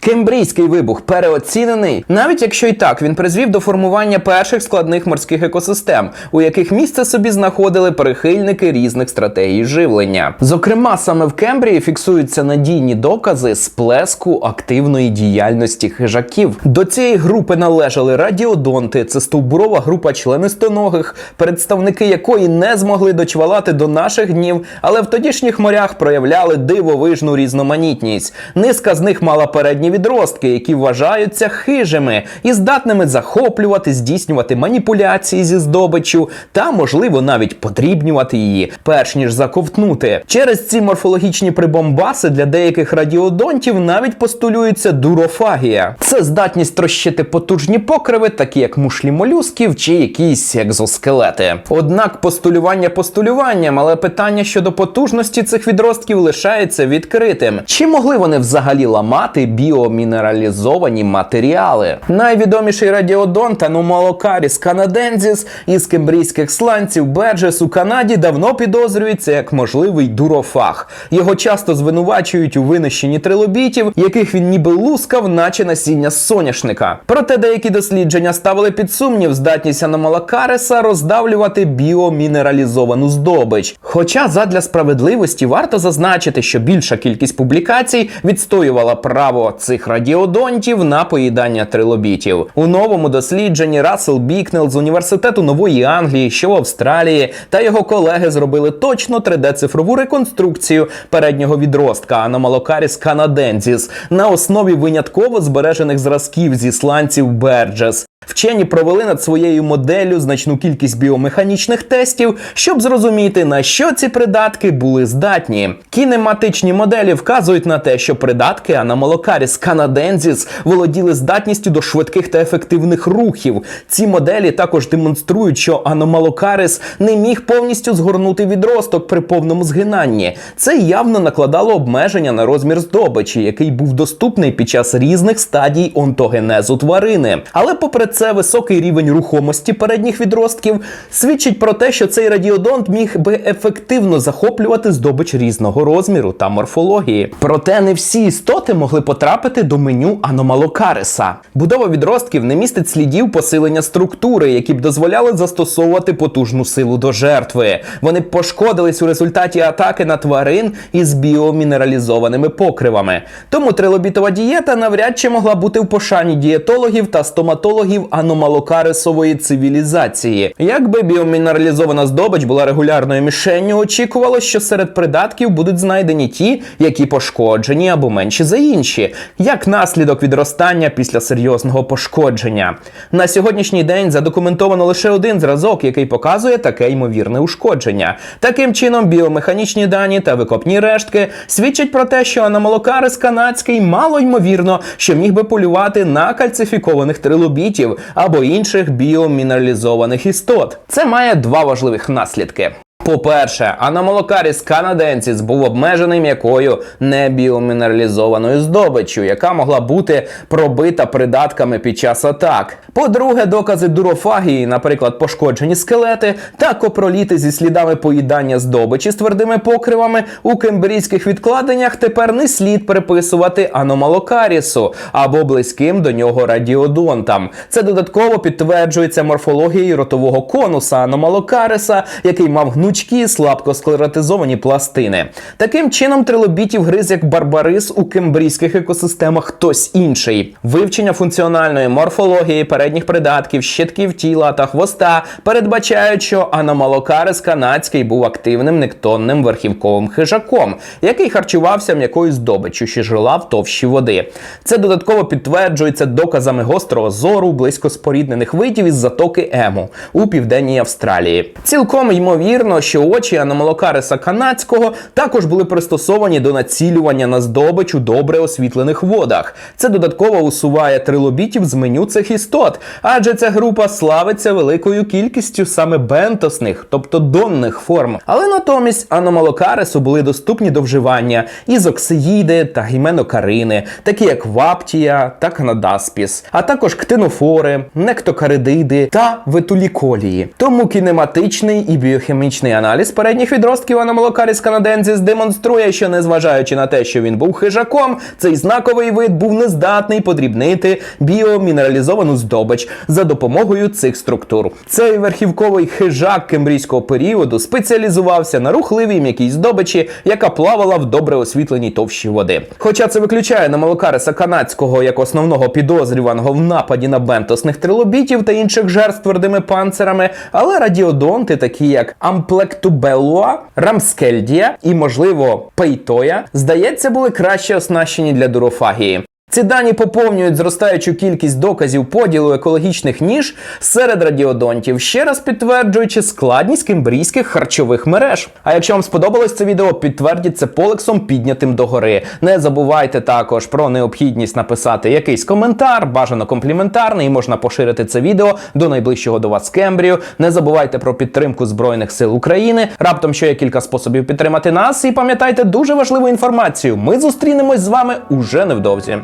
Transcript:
Кембрійський вибух переоцінений, навіть якщо і так він призвів до формування перших складних морських екосистем, у яких місце собі знаходили прихильники різних стратегій живлення. Зокрема, саме в Кембрії фіксуються надійні докази сплеску активної діяльності хижаків. До цієї групи належали радіодонти, це стовбурова група членистоногих, представники якої не змогли дочвалати до наших днів, але в тодішніх морях проявляли дивовижну різноманітність. Низка з них мала передні відростки, які вважаються хижими і здатними захоплювати, здійснювати маніпуляції зі здобиччю та, можливо, навіть подрібнювати її, перш ніж заковтнути. Через ці морфологічні прибомбаси для деяких радіодонтів навіть постулюється дурофагія. Це здатність трощити потужні покриви, такі як мушлі молюсків чи якісь екзоскелети. Однак постулювання постулюванням, але питання щодо потужності цих відростків лишається відкритим. Чи могли вони взагалі ламати біомінералізовані матеріали? Найвідоміший радіодонт Аномалокаріс канадензіс із кембрійських сланців Берджес у Канаді давно підозрюється як можливий дурофаг. Його часто звинувачують у винищенні трилобітів, яких він ніби лускав, наче насіння соняшника. Проте деякі дослідження ставили під сумнів здатність Аномалокариса роздавлювати біомінералізовану здобич. Хоча задля справедливості варто зазначити, що більша кількість публікацій відстоювала право цих радіодонтів на поїдання трилобітів. У новому дослідженні Рассел Бікнел з університету Нової Англії, що в Австралії, та його колеги зробили точно 3D-цифрову реконструкцію переднього відростка Аномалокаріс канадензіс на основі винятково збережених зразків зі сланців Берджес. Вчені провели над своєю моделлю значну кількість біомеханічних тестів, щоб зрозуміти, на що ці придатки були здатні. Кінематичні моделі вказують на те, що придатки Anamalocaris canadенsis володіли здатністю до швидких та ефективних рухів. Ці моделі також демонструють, що Аномалокарис не міг повністю згорнути відросток при повному згинанні. Це явно накладало обмеження на розмір здобичі, який був доступний під час різних стадій онтогенезу тварини. Але попри це високий рівень рухомості передніх відростків свідчить про те, що цей радіодонт міг би ефективно захоплювати здобич різного розміру та морфології. Проте не всі істоти могли потрапити до меню аномалокариса. Будова відростків не містить слідів посилення структури, які б дозволяли застосовувати потужну силу до жертви. Вони б пошкодились у результаті атаки на тварин із біомінералізованими покривами. Тому трилобітова дієта навряд чи могла бути в пошані дієтологів та стоматологів аномалокарисової цивілізації. Якби біомінералізована здобич була регулярною мішенню, очікувалось, що серед придатків будуть знайдені ті, які пошкоджені або менші за інші, як наслідок відростання після серйозного пошкодження. На сьогоднішній день задокументовано лише один зразок, який показує таке ймовірне ушкодження. Таким чином, біомеханічні дані та викопні рештки свідчать про те, що аномалокарис канадський мало ймовірно, що міг би полювати на кальцифікованих трилобітів або інших біомінералізованих істот. Це має два важливих наслідки. По-перше, аномалокаріс канаденсіс був обмежений м'якою небіомінералізованою здобиччю, яка могла бути пробита придатками під час атак. По-друге, докази дурофагії, наприклад, пошкоджені скелети та копроліти зі слідами поїдання здобичі з твердими покривами у кембрійських відкладеннях тепер не слід приписувати аномалокарісу або близьким до нього радіодонтам. Це додатково підтверджується морфологією ротового конуса аномалокариса, який мав гнучкі слабкосклератизовані пластини. Таким чином, трилобітів гриз як барбарис у кембрійських екосистемах хтось інший. Вивчення функціональної морфології передніх придатків, щитків тіла та хвоста передбачають, що аномалокарис канадський був активним нектонним верхівковим хижаком, який харчувався м'якою здобиччю, що жила в товщі води. Це додатково підтверджується доказами гострого зору близько споріднених видів із затоки Ему у південній Австралії. Цілком ймовірно, що очі аномалокариса канадського також були пристосовані до націлювання на здобич у добре освітлених водах. Це додатково усуває трилобітів з меню цих істот, адже ця група славиться великою кількістю саме бентосних, тобто донних форм. Але натомість аномалокарису були доступні до вживання ізоксеїди та гіменокарини, такі як ваптія та канадаспіс, а також ктинофори, нектокаридиди та ветуліколії. Тому кінематичний і біохімічний Генетичний аналіз передніх відростків Аномалокаріс канадензіс демонструє, що незважаючи на те, що він був хижаком, цей знаковий вид був нездатний подрібнити біомінералізовану здобич за допомогою цих структур. Цей верхівковий хижак кембрійського періоду спеціалізувався на рухливій м'якій здобичі, яка плавала в добре освітленій товщі води. Хоча це виключає Намалокариса канадського як основного підозрюваного в нападі на бентосних трилобітів та інших жертв твердими панцирами, але радіодонти, такі як Амплектубелуа, Рамскельдія і, можливо, Пейтоя, здається, були краще оснащені для дурофагії. Ці дані поповнюють зростаючу кількість доказів поділу екологічних ніж серед радіодонтів, ще раз підтверджуючи складність кембрійських харчових мереж. А якщо вам сподобалось це відео, підтвердіть це полексом піднятим догори. Не забувайте також про необхідність написати якийсь коментар, бажано компліментарний, можна поширити це відео до найближчого до вас Кембрію. Не забувайте про підтримку Збройних сил України. Раптом ще є кілька способів підтримати нас. І пам'ятайте дуже важливу інформацію. Ми зустрінемось з вами уже невдовзі.